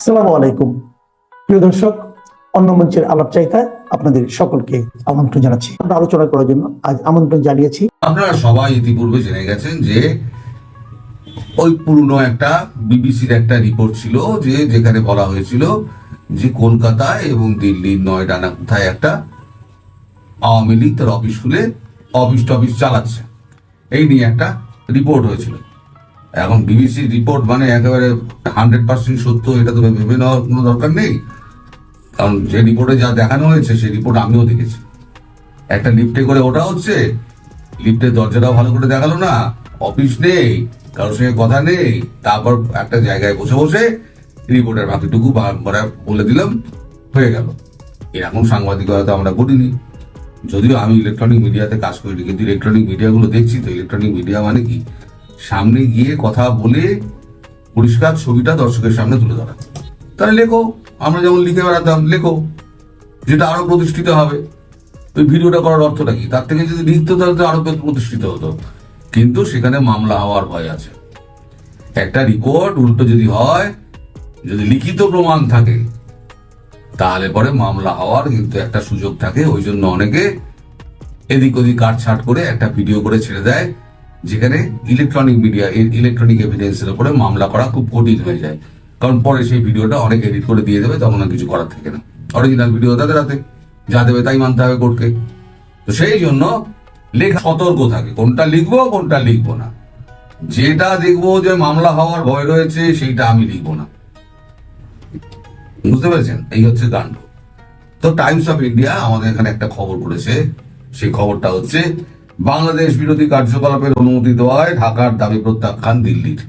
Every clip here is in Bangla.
আসসালামু আলাইকুম। প্রিয় দর্শক, অন্য মঞ্চের আলাপ চাইতায় আপনাদের সকলকে আমন্ত্রণ জানাচ্ছি। আমরা আলোচনা করার জন্য আজ আমন্ত্রণ জানিয়েছি। আপনারা সবাই ইতিপূর্বে জেনে গেছেন যে ওই পুরনো একটা বিবিসির একটা রিপোর্ট ছিল যে যেখানে বলা হয়েছিল যে কলকাতায় এবং দিল্লির নয়ডা না কোথায় একটা আওয়ামী লীগ তার অফিস খুলে অফিস টফিস চালাচ্ছে। এই নিয়ে একটা রিপোর্ট হয়েছিল। এখন বিবিসির রিপোর্ট মানে একেবারে হান্ড্রেড পার্সেন্ট সত্য, এটা তো ভেবে নেওয়ার কোনো দরকার নেই। কারণ যে রিপোর্টে যা দেখানো হয়েছে, সেই রিপোর্ট আমিও দেখেছি। একটা লিফটে করে ওটা হচ্ছে লিফটের দরজাটাও ভালো করে দেখাল না অফিস নেই, কারোর সঙ্গে কথা নেই, তারপর একটা জায়গায় বসে বসে রিপোর্টের বাকিটুকু বলে দিলাম, হয়ে গেল। এরকম সাংবাদিকতা তো আমরা করিনি। যদিও আমি ইলেকট্রনিক মিডিয়াতে কাজ করিনি কিন্তু ইলেকট্রনিক মিডিয়াগুলো দেখছি, তো ইলেকট্রনিক মিডিয়া মানে কি? সামনে গিয়ে কথা বলে পরিষ্কার ছবিটা দর্শকের সামনে তুলে ধরা। তাহলে লেখো, আমরা যেমন লিখে বেড়াতাম, লেখো, যেটা আরও প্রতিষ্ঠিত হবে। তো ভিডিওটা করার অর্থটা কি? তার থেকে যদি লিখতো, তাহলে তো আরও প্রতিষ্ঠিত হতো। কিন্তু সেখানে মামলা হওয়ার ভয় আছে। একটা রিপোর্ট উল্টো যদি হয়, যদি লিখিত প্রমাণ থাকে, তাহলে পরে মামলা হওয়ার কিন্তু একটা সুযোগ থাকে। ওই জন্য অনেকে এদিক ওদিক কাটছাট করে একটা ভিডিও করে ছেড়ে দেয়। যেখানে ইলেকট্রনিক মিডিয়া ইলেকট্রনিক এভিডেন্সের উপরে মামলা করা খুব কঠিন হয়ে যায়। কারণ পরে সেই ভিডিওটা অনেক এডিট করে দিয়ে দেবে, তখন আর কিছু করার থাকে না। অরিজিনাল ভিডিও তাদের হাতে, যা দেবে তাই মানতে হবে কোর্টকে তো সেই জন্য লেখা সতর্ক থাকে, কোনটা লিখব কোনটা লিখব না। যেটা দেখব যে মামলা হওয়ার ভয় রয়েছে, সেইটা আমি লিখব না। বুঝতে পেরেছেন? এই হচ্ছে কাণ্ড। তো টাইমস অফ ইন্ডিয়া আমাদের এখানে একটা খবর করেছে। সেই খবরটা হচ্ছে বাংলাদেশ বিরোধী কার্যকলাপের অনুমতি দেওয়ায় ঢাকার দাবি প্রত্যাখ্যান দিল্লির।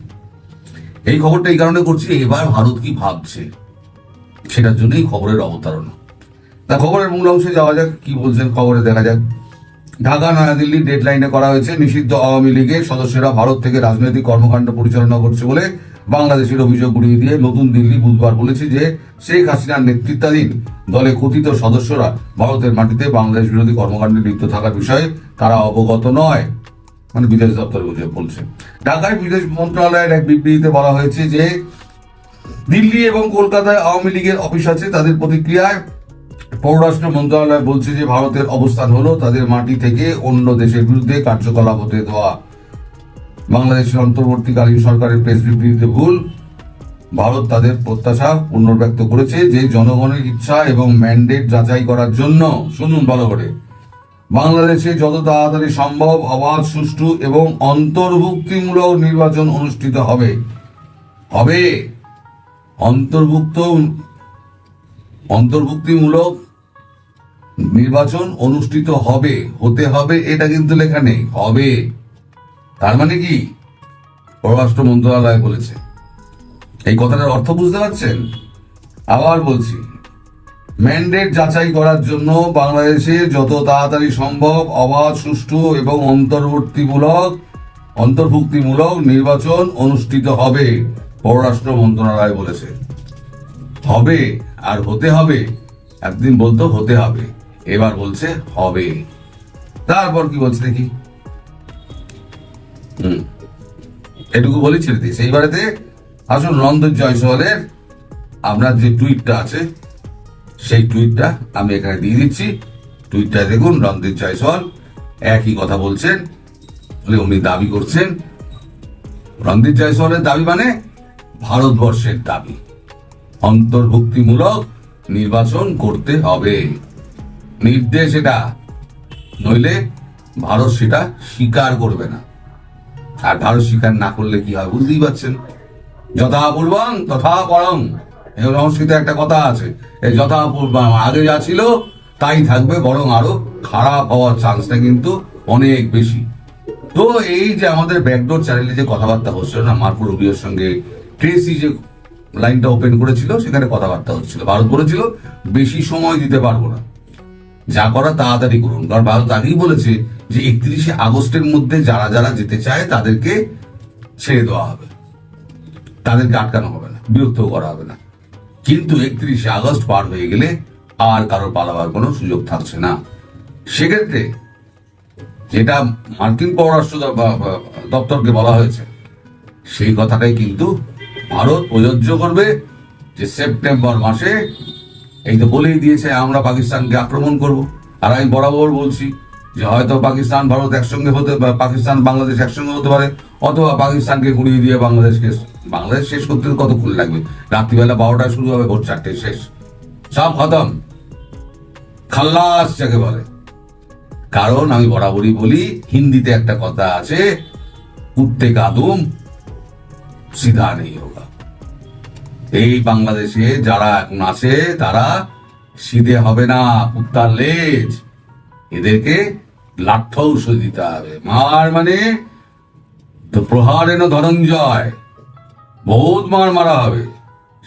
এই খবরটা এই কারণে করছি, এবার ভারত কি ভাবছে সেটার জন্যই খবরের অবতারণ। তা খবরের মূল অংশে যাওয়া যাক, কি বলছেন খবরে দেখা যাক। ঢাকা, নয়াদিল্লি, ডেডলাইনে করা হয়েছে নিষিদ্ধ আওয়ামী লীগের সদস্যরা ভারত থেকে রাজনৈতিক কর্মকাণ্ড পরিচালনা করছে বলে বাংলাদেশের অভিযোগ উড়িয়ে দিয়ে নতুন দিল্লি বুধবার বলেছে যে শেখ হাসিনার নেতৃত্বাধীন দলে কথিত সদস্যরা ভারতের মাটিতে বাংলাদেশ বিরোধী কর্মকাণ্ডে লিপ্ত থাকার বিষয়ে তারা অবগত নয়। মানে বিদেশ দপ্তর বলছে। ঢাকায় বিদেশ মন্ত্রণালয়ের এক বিবৃতিতে বলা হয়েছে যে দিল্লি এবং কলকাতায় আওয়ামী লীগের অফিস আছে। তাদের প্রতিক্রিয়ায় পররাষ্ট্র মন্ত্রণালয় বলছে যে ভারতের অবস্থান হলো তাদের মাটি থেকে অন্য দেশের বিরুদ্ধে কার্যকলাপ হতে দেওয়া বাংলাদেশের অন্তর্বর্তীকালীন সরকারের প্রেস বিবৃতিতে ভুল, ভারত তাদের প্রত্যাশা পুনর্ব্যক্ত করেছে যে জনগণের ইচ্ছা এবং ম্যান্ডেট যাচাই করার জন্য। শুনুন ভালো করে। বাংলাদেশে যত তাড়াতাড়ি সম্ভব অবাধ, সুষ্ঠু এবং অন্তর্ভুক্তিমূলক নির্বাচন অনুষ্ঠিত হবে। হবে? অন্তর্ভুক্ত, অন্তর্ভুক্তিমূলক নির্বাচন অনুষ্ঠিত হবে, হতে হবে, এটা কিন্তু লেখা নেই। হবে। তার মানে কি? পররাষ্ট্র মন্ত্রণালয় বলেছে। এই কথাটার অর্থ বুঝতে পারছেন? আবার বলছি, ম্যান্ডেট যাচাই করার জন্য বাংলাদেশে যত তাড়াতাড়ি সম্ভব অবাধ, সুষ্ঠু এবং অন্তর্বর্তীমূলক, অন্তর্ভুক্তিমূলক নির্বাচন অনুষ্ঠিত হবে, পররাষ্ট্র মন্ত্রণালয় বলেছে। হবে আর হতে হবে, একদিন বলতো হতে হবে, এবার বলছে হবে। তারপর কি বলছে দেখি? এটুকু বলি, ছেড়ে দিই সেইবারেতে আসুন রন্ধন জয়সওয়ালের আপনার যে টুইটটা আছে, সেই টুইটটা আমি এখানে দিয়ে দিচ্ছি। টুইটটা দেখুন, রণদীপ জয়সওয়াল একই কথা বলছেন, বলে উনি দাবি করছেন। রণদীপ জয়সওয়ালের দাবি মানে ভারতবর্ষের দাবি। অন্তর্ভুক্তিমূলক নির্বাচন করতে হবে। নির্দেশ এটা। নইলে ভারত সেটা স্বীকার করবে না। আর ভারত স্বীকার না করলে কি হয়? বুঝতেই পারছেন? যথা পূর্বং, তথা পরং। সংস্কৃতে একটা কথা আছে। এই যথা আগে যা ছিল, তাই থাকবে, বরং আরও খারাপ হওয়ার চান্সটা কিন্তু অনেক বেশি। তো এই যে আমাদের ব্যাকডোর চ্যানেলে যে কথাবার্তা হচ্ছিল, না মার্কো রুবিওর সঙ্গে ট্রেসি যে লাইনটা ওপেন করেছিল, সেখানে কথাবার্তা হচ্ছিল। ভারত বলেছিল, বেশি সময় দিতে পারব না। যা করা তাড়াতাড়ি করুন। কারণ ভারত আগেই বলেছে যে একত্রিশে আগস্টের মধ্যে যারা যারা যেতে চায় তাদেরকে ছেড়ে দেওয়া হবে। তাদেরকে আটকানো হবে না বিরক্ত করা হবে না। কিন্তু একত্রিশে আগস্ট পার হয়ে গেলে আর কারোর পালাবার কোনো সুযোগ থাকছে না। সেক্ষেত্রে যেটা মার্কিন পররাষ্ট্র দপ্তরকে বলা হয়েছে, সেই কথাটাই কিন্তু ভারত প্রযোজ্য করবে যে সেপ্টেম্বর মাসে, এই তো বলেই দিয়েছে, আমরা পাকিস্তানকে আক্রমণ করব। আর আমি বরাবর বলছি যে হয়তো পাকিস্তান, ভারত একসঙ্গে হতে পাকিস্তান, বাংলাদেশ একসঙ্গে হতে পারে, অথবা পাকিস্তানকে ঘুরিয়ে দিয়ে বাংলাদেশকে বাংলাদেশ শেষ করতে কতক্ষণ লাগবে? রাত্রিবেলা বারোটায় শুরু হবে, ভোর চারটে শেষ। সব খতম। খাল্লাস যাকে বলে। কারণ আমি বরাবরই বলি, হিন্দিতে একটা কথা আছে, উঠতে কাদুম, সিধা নেই হোগা। এই বাংলাদেশে যারা এখন আছে, তারা সিধে হবে না কুত্তার লেজ। এদেরকে লাঠ্য ঔষধ দিতে হবে। মার মানে প্রহার ধনঞ্জয়। বহুত মার মারা হবে।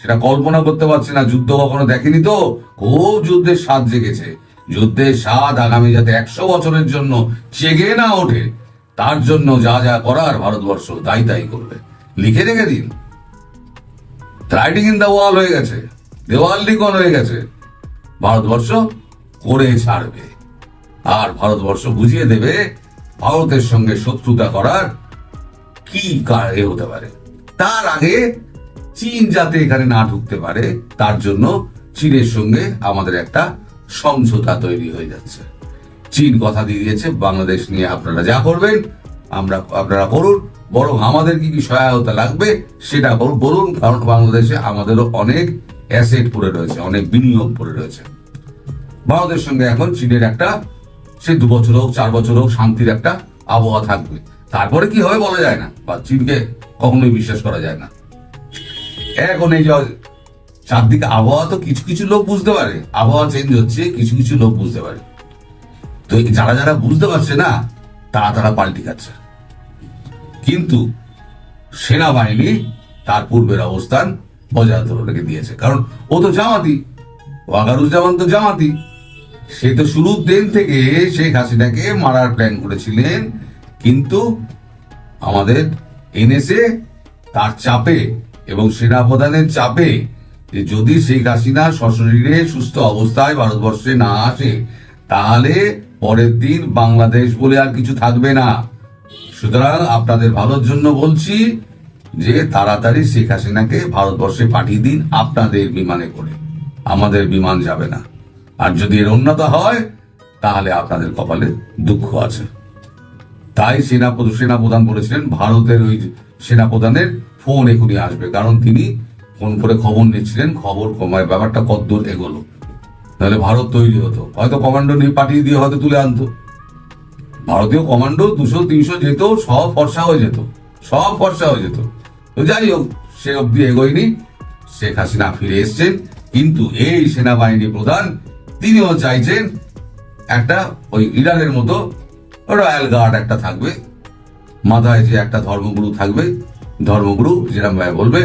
সেটা কল্পনা করতে পারছি না, যুদ্ধ কখনো দেখেনি তো? খুব যুদ্ধের স্বাদ জেগেছে। যুদ্ধের স্বাদ আগামী যাতে একশো বছরের জন্য চেগে না ওঠে, তার জন্য যা যা করার ভারতবর্ষ তাই তাই করবে। লিখে রেখে দিন। রাইটিং ইন দ্য ওয়াল হয়ে গেছে। দেওয়াল লিখন হয়ে গেছে। ভারতবর্ষ করে ছাড়বে। আর ভারতবর্ষ বুঝিয়ে দেবে ভারতের সঙ্গে শত্রুতা করার কি কার হতে পারে। তার আগে চীন যাতে এখানে না ঢুকতে পারে, তার জন্য চীনের সঙ্গে আমাদের একটা সমঝোতা তৈরি হয়ে যাচ্ছে। চীন কথা দিয়ে দিয়েছে, বাংলাদেশ নিয়ে আপনারা যা করবেন, আমরা, আপনারা করুন বরং আমাদের কি কি সহায়তা লাগবে সেটা বল- বলুন, কারণ বাংলাদেশে আমাদেরও অনেক অ্যাসেট পড়ে রয়েছে, অনেক বিনিয়োগ পড়ে রয়েছে। ভারতের সঙ্গে এখন চীনের একটা সে দু বছর হোক, চার বছর হোক, শান্তির একটা আবহাওয়া থাকবে। তারপরে কি হবে বলা যায় না, বা চীনকে কখনোই বিশ্বাস করা যায় না। এখন এই যে চারদিকে আবহাওয়া তো কিছু কিছু লোক বুঝতে পারে, আবহাওয়া চেঞ্জ হচ্ছে, কিছু কিছু লোক বুঝতে পারে। তো যারা যারা বুঝতে পারছে না, তারা তারা পাল্টি খাচ্ছে। কিন্তু সেনাবাহিনী তার পূর্বের অবস্থান বজায় রেখে দিয়েছে। কারণ ও তো জামাতি, ওয়াগারুজ্জামান তো জামাতি। সে তো শুরুর দিন থেকে শেখ হাসিনাকে মারার প্ল্যান করেছিলেন, কিন্তু আমাদের এনএসএ তার চাপে এবং সেনাপ্রধানের চাপে যে যদি শেখ হাসিনা সশরীরে সুস্থ অবস্থায় ভারতবর্ষে না আসে, তাহলে পরের দিন বাংলাদেশ বলে আর কিছু থাকবে না। সুতরাং আপনাদের ভালোর জন্য বলছি যে তাড়াতাড়ি শেখ হাসিনাকে ভারতবর্ষে পাঠিয়ে দিন আপনাদের বিমানে করে। আমাদের বিমান যাবে না। আর যদি এর উন্নত হয়, তাহলে আপনাদের কপালে দুঃখ আছে। তাই সেনা সেনা প্রধান বলেছিলেন, ভারতের ওই সেনাপ্রধানের ফোন এখনই আসবে, কারণ তিনি ফোন করে খবর নিচ্ছিলেন, খবর কমায় ব্যাপারটা কদ্দূর এগোলো। তাহলে ভারত তৈরি হতো। হয়তো কমান্ডো নিয়ে পাঠিয়ে দিয়ে হয়তো তুলে আনতো। ভারতীয় কমান্ডো দুশো, তিনশো যেত, সব ফর্সা হয়ে যেত। সব ফর্সা হয়ে যেত। তো যাই হোক, সে অব্দি এগোয়নি। শেখ হাসিনা ফিরে এসছেন। কিন্তু এই সেনাবাহিনী প্রধান তিনিও চাইছেন একটা ওই ইরানের মতো রয়্যাল গার্ড একটা থাকবে। মাথায় যে একটা ধর্মগুরু থাকবে, ধর্মগুরু যেরকম ভাবে বলবে,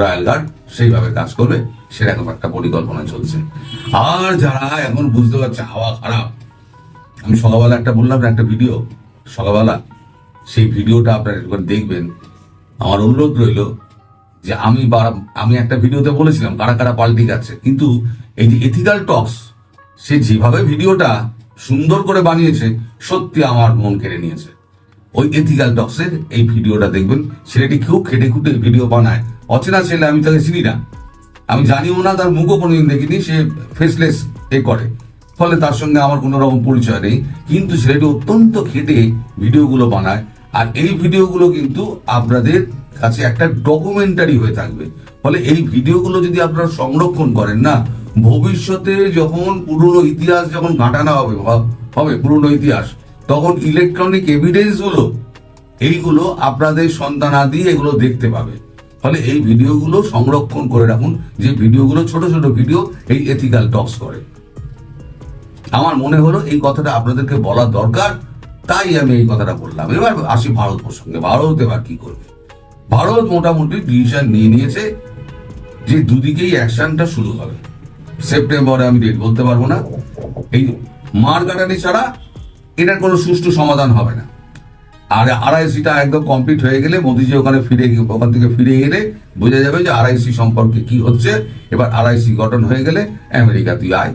রয়্যাল গার্ড সেইভাবে কাজ করবে, সেরকম একটা পরিকল্পনা চলছে। আর যারা এখন বুঝতে পারছে হাওয়া খারাপ, আমি সকালবেলা একটা বললাম না, একটা ভিডিও, সকালবেলা সেই ভিডিওটা আপনারা একবার দেখবেন। আমার অনুরোধ রইল যে আমি আমি একটা ভিডিওতে বলেছিলাম কারা কারা পাল্টি যাচ্ছে কিন্তু এই যে এথিক্যাল টক্স সে যেভাবে ভিডিওটা সুন্দর করে বানিয়েছে, সত্যি আমার মন কেড়ে নিয়েছে। ওই এথিক্যাল টক্সের এই ভিডিওটা দেখবেন, ছেলেটি খুব খেটে খুঁটে ভিডিও বানায়। অচেনা ছেলে, আমি তাকে চিনি না। আমি জানিও না, তার মুখও কোনোদিন দেখিনি, সে ফেসলেস এ করে। ফলে তার সঙ্গে আমার কোনো রকম পরিচয় নেই। কিন্তু ছেলেটি অত্যন্ত খেটে ভিডিওগুলো বানায়, আর এই ভিডিওগুলো কিন্তু আপনাদের কাছে একটা ডকুমেন্টারি হয়ে থাকবে। ফলে এই ভিডিওগুলো যদি আপনারা সংরক্ষণ করেন না ভবিষ্যতে যখন পুরনো ইতিহাস যখন ঘাটানো হবে হবে পুরনো ইতিহাস, তখন ইলেকট্রনিক এভিডেন্সগুলো, এইগুলো আপনাদের সন্তানাদি এগুলো দেখতে পাবে। ফলে এই ভিডিওগুলো সংরক্ষণ করে রাখুন, যে ভিডিওগুলো ছোট ছোট ভিডিও এই এথিক্যাল টক্স করে। আমার মনে হলো এই কথাটা আপনাদেরকে বলা দরকার, তাই আমি এই কথাটা বললাম। এবার আসি ভারত প্রসঙ্গে। ভারত এবার কি করবে? ভারত মোটামুটি ডিসিশন নিয়ে নিয়েছে যে দুদিকেই অ্যাকশনটা শুরু হবে। সেপ্টেম্বরে আমি ডেট বলতে পারব না। এই মার কাটানি ছাড়া এটার কোনো সুষ্ঠু সমাধান হবে না। আর আরআইসিটা একদম কমপ্লিট হয়ে গেলে মোদিজি ওখানে ফিরে ওখান থেকে ফিরে গেলে বোঝা যাবে যে আরআইসি সম্পর্কে কি হচ্ছে। এবার আরআইসি গঠন হয়ে গেলে আমেরিকা, তুই আয়।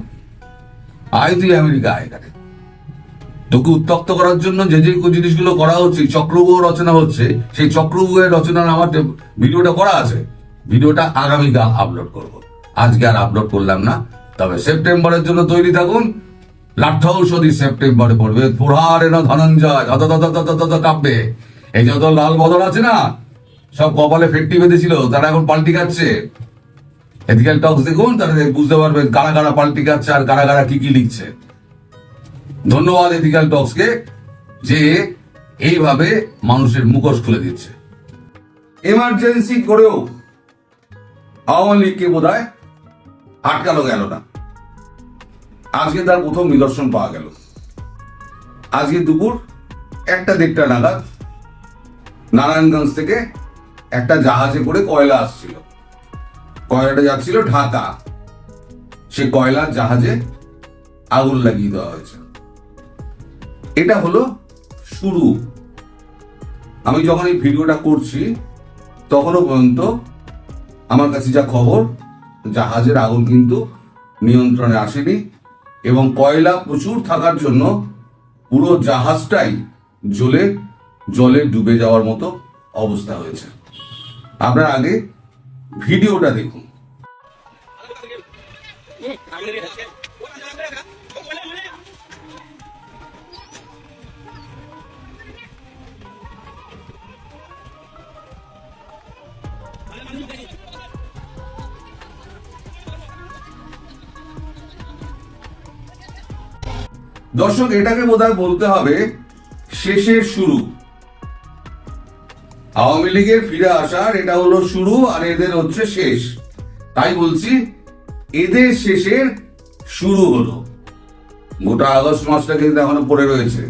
আয়, তুই আমেরিকা, আয় এখানে। তোকে উত্তক্ত করার জন্য যে যে জিনিসগুলো করা হচ্ছে চক্রব্যূহ রচনা হচ্ছে, সেই চক্রব্যূহের রচনার আমার ভিডিওটা করা আছে, ভিডিওটা আগামীকাল আপলোড করব। আজকে আর আপলোড করলাম না। তবে সেপ্টেম্বরের জন্য তৈরি থাকুন। লাঠ্য ঔষধি সেপ্টেম্বরে পড়বে। পুরারে না ধনঞ্জয়। ধত ধত ধত ধত কাঁপবে। এই যত লাল বদল আছে না, সব কপালে ফেটটি বেঁধেছিল, তারা এখন পাল্টি খাচ্ছে। এথিক্যাল টক্স দেখুন তাহলে বুঝতে পারবেন কারা কারা পাল্টি খাচ্ছে আর কারা কারা কি কি লিখছে। ধন্যবাদ এথিক্যাল টক্সকে যে এইভাবে মানুষের মুখোশ খুলে দিচ্ছে। এমার্জেন্সি করেও আওয়ামী লীগকে বোধ হয় আটকানো গেল না? আজকে তার প্রথম নিদর্শন পাওয়া গেল। আজকে দুপুর একটা দেড়টা নাগাদ নারায়ণগঞ্জ থেকে একটা জাহাজে করে কয়লা আসছিল। কয়লাটা যাচ্ছিল ঢাকা। সে কয়লার জাহাজে আগুন লাগিয়ে দেওয়া হয়েছে। এটা হলো শুরু। আমি যখন এই ভিডিওটা করছি, তখনও পর্যন্ত আমার কাছে যা খবর জাহাজের আগুন কিন্তু নিয়ন্ত্রণে আসেনি এবং কয়লা প্রচুর থাকার জন্য পুরো জাহাজটাই জ্বলে, জলে ডুবে যাওয়ার মতো অবস্থা হয়েছে। আপনার আগে ভিডিওটা দেখুন। দর্শক, এটাকে বোধহয় বলতে হবে শেষের শুরু। আওয়ামী লীগের ফিরে আসার এটা হলো শুরু আর এদের হচ্ছে শেষ। তাই বলছি, এদের শেষের শুরু হলো। গোটা আগস্ট মাসটা কিন্তু এখনও পড়ে রয়েছে।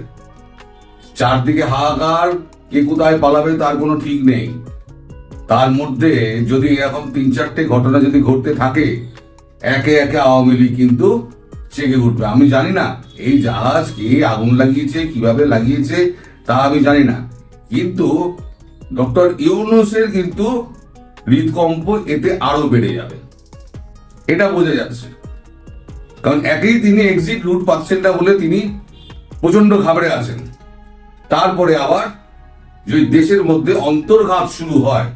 চারদিকে হাহাকার, কে কোথায় পালাবে তার কোনো ঠিক নেই। তার মধ্যে যদি এরকম তিন চারটে ঘটনা যদি ঘটতে থাকে, একে একে আওয়ামী লীগ কিন্তু চেকে উঠবে। আমি জানি না, এই জাহাজ কে আগুন লাগিয়েছে, কীভাবে লাগিয়েছে, তা আমি জানি না। কিন্তু ডক্টর ইউনুসের কিন্তু হৃদকম্প এতে আরও বেড়ে যাবে। এটা বোঝা যাচ্ছে। কারণ একেই তিনি এক্সিট রুট পাচ্ছেন না বলে তিনি প্রচণ্ড ঘাবড়ে আছেন। তারপরে আবার যদি দেশের মধ্যে অন্তর্ঘাত শুরু হয়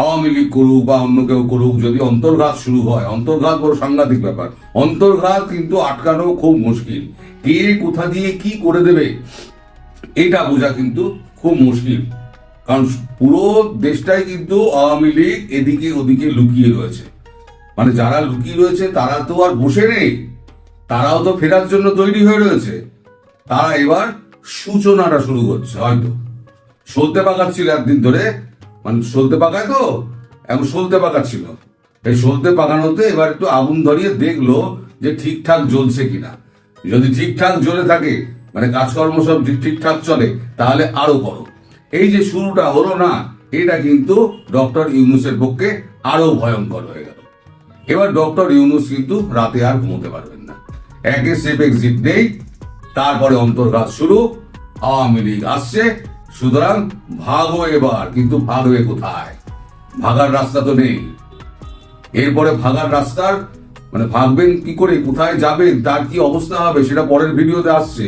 আওয়ামী লীগ করুক বা অন্য কেউ করুক, যদি অন্তর্ঘাত শুরু হয়, অন্তর্ঘাত বড় সাংঘাতিক ব্যাপার। অন্তর্ঘাত কিন্তু আটকানো খুব মুশকিল। কে কোথা দিয়ে কি করে দেবে, এটা বোঝা কিন্তু খুব মুশকিল। কারণ পুরো দেশটাই কিন্তু আওয়ামী লীগ এদিকে ওদিকে লুকিয়ে রয়েছে। মানে যারা লুকিয়ে রয়েছে, তারা তো আর বসে নেই। তারাও তো ফেরার জন্য তৈরি হয়ে রয়েছে। তারা এবার সূচনাটা শুরু করছে, হয়তো। সলতে পাকাচ্ছিল একদিন ধরে মানে সলতে পাকায় তো? এখন সলতে পাকা ছিল এই সলতে পাকানোতে এবার একটু আগুন ধরিয়ে দেখল যে ঠিকঠাক জ্বলছে কিনা। যদি ঠিকঠাক জ্বলে থাকে মানে কাজকর্ম সব ঠিক- ঠিকঠাক চলে, তাহলে আরও করো। এই যে শুরুটা হলো না, এটা কিন্তু ডক্টর ইউনুসের পক্ষে আরও ভয়ঙ্কর হয়ে গেল। এবার ডক্টর ইউনুস কিন্তু রাতে আর ঘুমোতে পারবেন না। একে সেফ এক্সিট নেই তারপরে অন্তর্ঘাত শুরু, আওয়ামী লীগ আসছে সুতরাং ভাগো এবার, কিন্তু ভাগবে কোথায়? ভাগার রাস্তা তো নেই। এরপরে ভাগার রাস্তার মানে ভাগবেন কি করে, কোথায় যাবেন, তার কি অবস্থা হবে, সেটা পরের ভিডিওতে আসছে।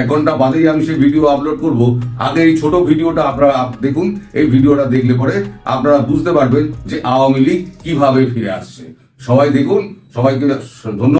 এক ঘণ্টা বাদেই আমি সেই ভিডিও আপলোড করব। আগে এই ছোট ভিডিওটা আপনারা দেখুন, এই ভিডিওটা দেখলে পরে আপনারা বুঝতে পারবেন যে আওয়ামী লীগ কীভাবে ফিরে আসছে। সবাই দেখুন, সবাইকে ধন্যবাদ।